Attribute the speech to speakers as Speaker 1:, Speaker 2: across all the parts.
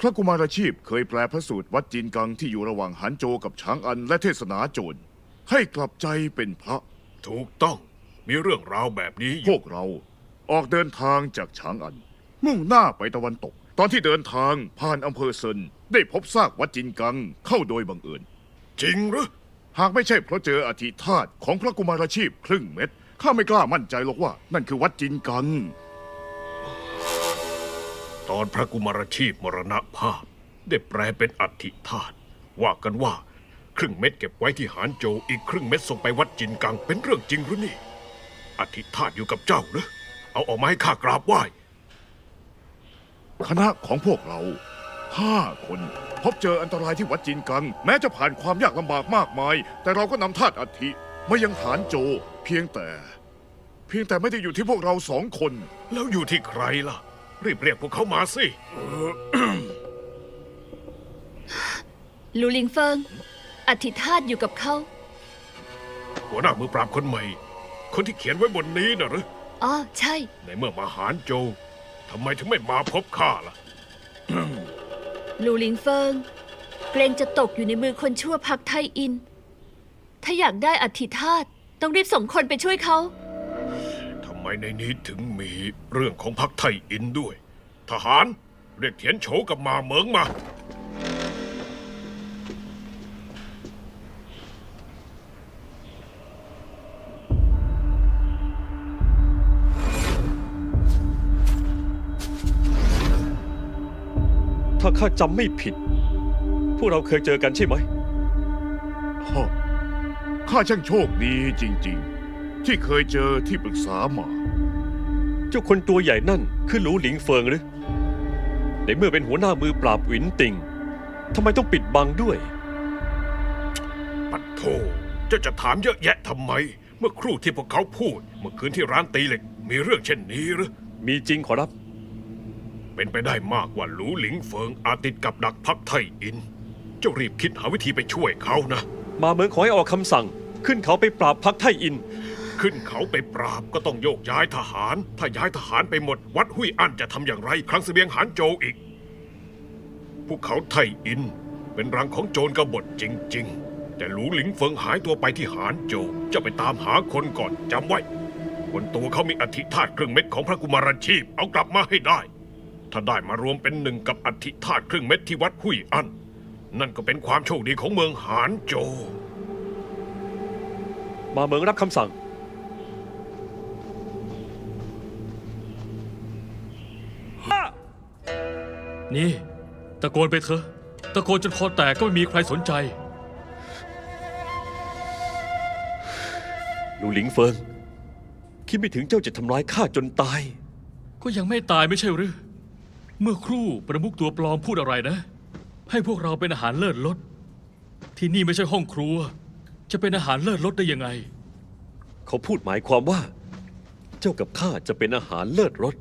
Speaker 1: พระกุมารชีพเคยแปลพระสูตรวัดจีนกังที่อยู่ระหว่างหันโจวกับช้างอันและเทศนาโจร ให้กลับใจเป็นพระ
Speaker 2: ถูกต้องมีเรื่องราวแบบนี้อ
Speaker 1: พ
Speaker 2: ยู่
Speaker 1: วกเราออกเดินทางจากช้างอัน มุ่งหน้าไปตะวันตก ตอนที่เดินทางผ่านอำเภอเซินได้พบซากวัดจินกังเข้าโดยบังเอิญ
Speaker 2: จริงหรือ
Speaker 1: หากไม่ใช่เพราะเจออธิธาตุของพระกุมารชีพครึ่งเม็ดข้าไม่กล้ามั่นใจหรอกว่า นั่นคือวัดจินกัง
Speaker 2: ตอนพระกุมารชีพมรณภาพ ได้แปลเป็นอัฐิธาตุว่ากันว่า ครึ่งเม็ดเก็บไว้ที่หานโจวอีกครึ่งเม็ดส่งไปวัดจินกังเป็นเรื่องจริงหรือนี่อธิธาตุอยู่กับเจ้าหรือเอาออกมาให้ข้ากราบไหว้
Speaker 1: คณะของพวกเราห้าคน พบเจออันตรายที่วัดจินกัง แม้จะผ่านความยากลำบากมากมาย แต่เราก็นำธาตุอัฐิมายังฐานโจ เพียงแต่ เพียงแต่ไม่ได้อยู่ที่พวกเราสองคน
Speaker 2: แล้วอยู่ที่ใครล่ะ รีบเรียกพวกเขามาสิ
Speaker 3: ลูลิงเฟิงอธิธาตอยู่กับเขา
Speaker 2: หัวหน้ามือปราบคนใหม่ คนที่เขียนไว้บนนี้น่ะหรือ
Speaker 3: อ๋อ ใช่
Speaker 2: ในเมื่อมาหารโจวทำไมถึงไม่มาพบข้าล่ะ
Speaker 3: ลูลิงเฟิงเกรงจะตกอยู่ในมือคนชั่วพักไทยอิน ถ้าอยากได้อธิธาตต้องรีบส่งคนไปช่วยเขา
Speaker 2: ทำไมในนี้ถึงมีเรื่องของพรรคไทยอินด้วย ทหารเรียกเทียนโฉกับมาเหมิงมา
Speaker 4: ถ้าข้าจำไม่ผิด พวกเราเคยเจอกันใช่ไหม
Speaker 1: ฮะข้าช่างโชคดีจริง ๆ ที่เคยเจอที่ปรึกษามา
Speaker 4: เจ้าคนตัวใหญ่นั่นคือหลูหลิงเฟิงหรือในเมื่อเป็นหัวหน้ามือปราบหวินติงทำไมต้องปิดบังด้วย
Speaker 2: ปัดโทเจ้าจะถามเยอะแยะทำไม เมื่อครู่ที่พวกเขาพูด เมื่อคืนที่ร้านตีเหล็ก มีเรื่องเช่นนี้หรือ
Speaker 4: มีจริงขอรับ
Speaker 2: เป็นไปได้มากว่าหลูหลิงเฟิงอาจติดกับดักพรรคไทยอิน เจ้ารีบคิดหาวิธีไปช่วยเขานะ
Speaker 4: มาเมืองขอให้ออกคำสั่ง ขึ้นเขาไปปราบพักไทอิน
Speaker 2: ขึ้นเขาไปปราบก็ต้องโยกย้ายทหาร ถ้าย้ายทหารไปหมด วัดหุยอันจะทำอย่างไร ครั้งเสบียงหานโจวอีก ภูเขาไทอิน เป็นรังของโจรกบฏจริง ๆ แต่หลูหลิงเฟิงหายตัวไปที่หานโจวจะไปตามหาคนก่อนจำไว้ บนตัวเขามีอธิธาตุครึ่งเม็ดของพระกุมารชีพ เอากลับมาให้ได้ ถ้าได้มารวมเป็นหนึ่งกับอธิธาตุครึ่งเม็ดที่วัดหุยอันนั่นก็เป็นความโชคดีของเมืองหานโจว
Speaker 4: มาเมืองรับคำสั่ง
Speaker 5: นี่ตะโกนไปเถอะ ตะโกนจนคอแตกก็ไม่มีใครสนใจ
Speaker 4: หลูหลิงเฟิง คิดไม่ถึงเจ้าจะทำร้ายข้าจนตาย
Speaker 5: ก็ยังไม่ตายไม่ใช่หรือ เมื่อครู่ประมุขตัวปลอมพูดอะไรนะ ให้พวกเราเป็นอาหารเลิศรสที่นี่ไม่ใช่ห้องครัว จะเป็นอาหารเลิศรสได้ยังไง
Speaker 4: เขาพูดหมายความว่า เจ้ากับข้าจะเป็นอาหารเลิศรส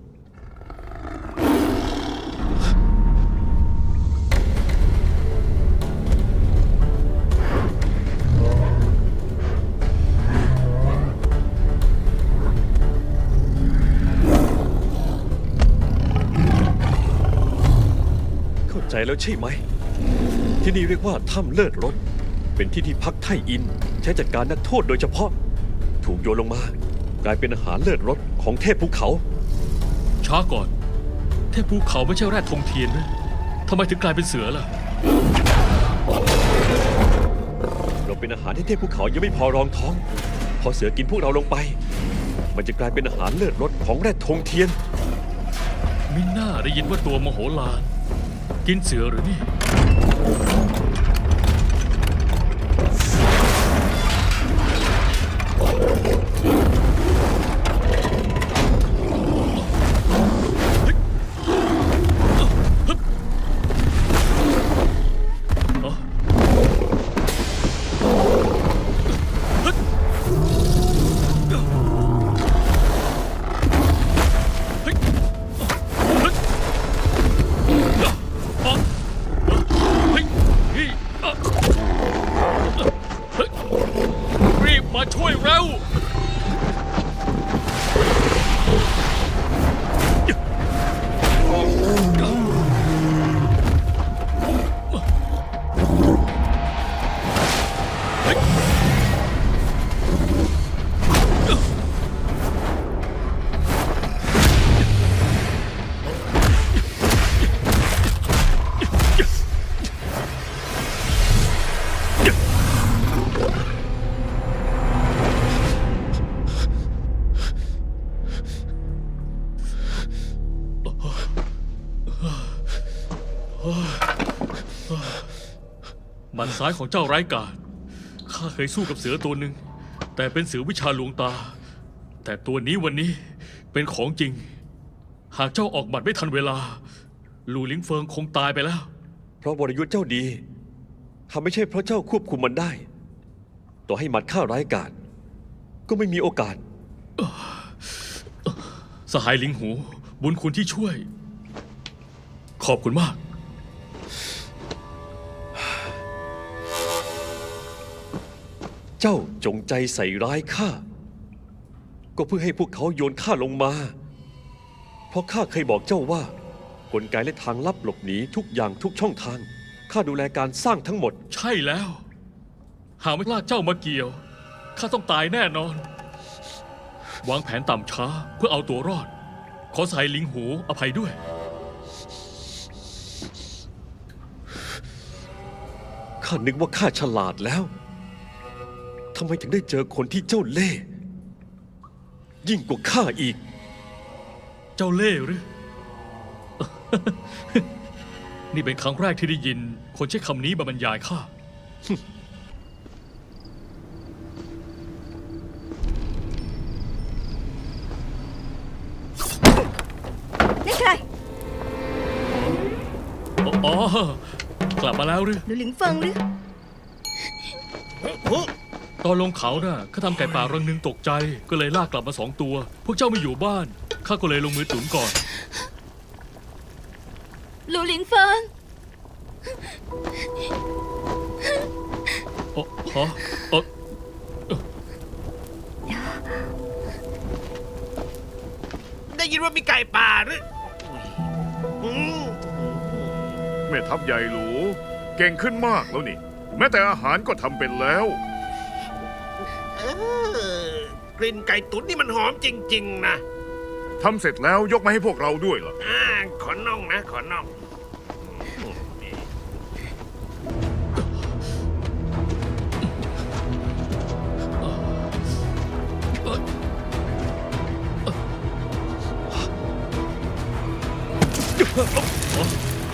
Speaker 4: ใจแล้วใช่ไหม ที่นี่เรียกว่าถ้ำเลิศรสเป็นที่ที่พักไทอิน ใช้จัดการนักโทษโดยเฉพาะ ถูกโยนลงมา กลายเป็นอาหารเลิศรสของเทพภูเขา
Speaker 5: ช้าก่อน เทพภูเขาไม่ใช่แร่ธงเทียนนะทำไมถึงกลายเป็นเสือล่ะ
Speaker 4: เราเป็นอาหารที่เทพภูเขายังไม่พอรองท้อง พอเสือกินพวกเราลงไป มันจะกลายเป็นอาหารเลิศรสของแร่ธงเทียน
Speaker 5: มิน่าได้ยินว่าตัวมโหฬาร กินเสือหรือนี่ หมัดซ้ายของเจ้าไร้กาจข้าเคยสู้กับเสือตัวหนึ่ง แต่เป็นเสือวิชาลวงตา แต่ตัวนี้วันนี้เป็นของจริง หากเจ้าออกหมัดไม่ทันเวลา ลูหลิงเฟิงคงตายไปแล้ว
Speaker 4: เพราะวรยุทธ์เจ้าดีทำไม่ใช่เพราะเจ้าควบคุมมันได้ ต่อให้หมัดข้าร้ายกาจก็ไม่มีโอกาส
Speaker 5: สหายลิงหู บุญคุณที่ช่วย ขอบคุณมาก
Speaker 4: จ้าจงใจใส่ร้ายข้า ก็เพื่อให้พวกเขาโยนข้าลงมา เพราะข้าเคยบอกเจ้าว่า กลไกและทางลับหลบหนีทุกอย่างทุกช่องทาง ข้าดูแลการสร้างทั้งหมด
Speaker 5: ใช่แล้ว หากไม่ลากเจ้ามาเกี่ยว ข้าต้องตายแน่นอน วางแผนต่ำช้าเพื่อเอาตัวรอด ขอสายลิงหูอภัยด้วย
Speaker 4: ข้านึกว่าข้าฉลาดแล้ว ทำไมถึงได้เจอคนที่เจ้าเล่ห์ยิ่งกว่าข้าอีก
Speaker 5: เจ้าเล่ห์หรือ นี่เป็นครั้งแรกที่ได้ยิน คนใช้คำนี้มาบรรยายข้า
Speaker 6: นี่ใคร
Speaker 5: อ๋อ กลับมาแล้วหรือ
Speaker 6: หรือหลิงเฟิงหรือ
Speaker 5: ตอนลงเขาน่ะข้าทำไก่ป่ารังหนึงตกใจ ก็เลยลากกลับมาสองตัว พวกเจ้าไม่อยู่บ้านข้าก็เลยลงมือตุนก่อน
Speaker 3: ลูหลิงเฟิง
Speaker 5: อ๋อฮะเอ่อ
Speaker 2: ได้ยินว่ามีไก่ป่าหรืออืม
Speaker 1: แม่ทัพใหญ่หลูเก่งขึ้นมากแล้วนี่ แม้แต่อาหารก็ทำเป็นแล้ว
Speaker 2: เออกลิ่นไก่ตุ๋นนี่มันหอมจริง ๆ นะ
Speaker 1: ทำเสร็จแล้วยกมาให้พวกเราด้วยล่ะ
Speaker 2: อ่าขอน่องนะ ขอน่องนี่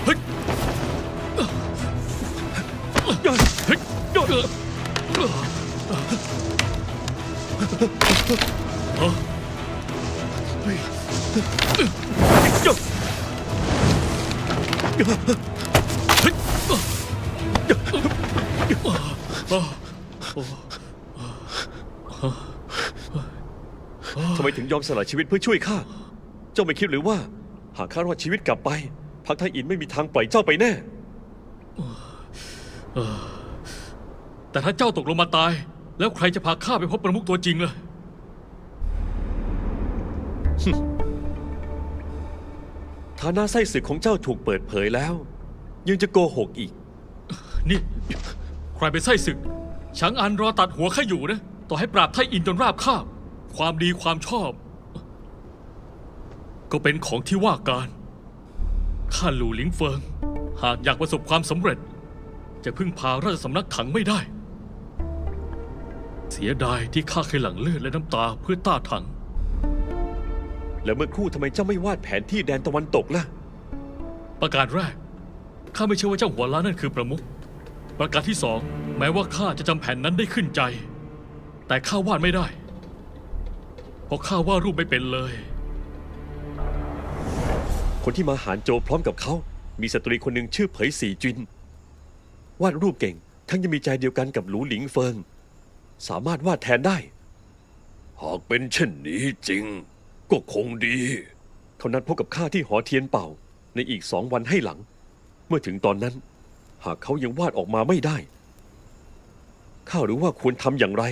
Speaker 5: เฮ้ย
Speaker 4: ทำไมถึงยอมสละชีวิตเพื่อช่วยข้า เจ้าไม่คิดหรือว่า หากข้ารอดชีวิตกลับไป พักไทยอินไม่มีทางปล่อยเจ้าไปแน่
Speaker 5: แต่ถ้าเจ้าตกลงมาตาย แล้วใครจะพาข้าไปพบประมุขตัวจริงล่ะ
Speaker 4: ฐานะไส้ศึกของเจ้าถูกเปิดเผยแล้ว ยังจะโกหกอีก
Speaker 5: นี่ ใครเป็นไส้ศึกช้างอันรอตัดหัวข้าอยู่นะ ต่อให้ปราบไทยอินจนราบคาบ ความดีความชอบ ก็เป็นของที่ว่าการข้าหลู่หลิงเฟิง หากอยากประสบความสำเร็จ จะพึ่งพาราชสำนักถังไม่ได้ เสียดายที่ข้าเคยหลั่งเลือดและน้ำตาเพื่อต้าถัง
Speaker 4: แล้วเมื่อครู่ทำไมเจ้าไม่วาดแผนที่แดนตะวันตกล่ะ
Speaker 5: ประการแรกข้าไม่เชื่อว่าเจ้าหัวล้านนั่นคือประมุขประการที่สองแม้ว่าข้าจะจำแผนนั้นได้ขึ้นใจ แต่ข้าวาดไม่ได้เพราะข้าวาดรูปไม่เป็นเลย
Speaker 4: คนที่มาหารโจวพร้อมกับเขา มีสตรีคนหนึ่งชื่อเผยสีจิน วาดรูปเก่ง ทั้งยังมีใจเดียวกันกับหลูหลิงเฟิง สามารถวาดแทนได้
Speaker 7: หากเป็นเช่นนี้จริง ก็คงดี
Speaker 4: เขานัดพบกับข้าที่หอเทียนเป่า ในอีกสองวันให้หลัง เมื่อถึงตอนนั้น หากเขายังวาดออกมาไม่ได้ ข้ารู้ว่าควรทำอย่างไร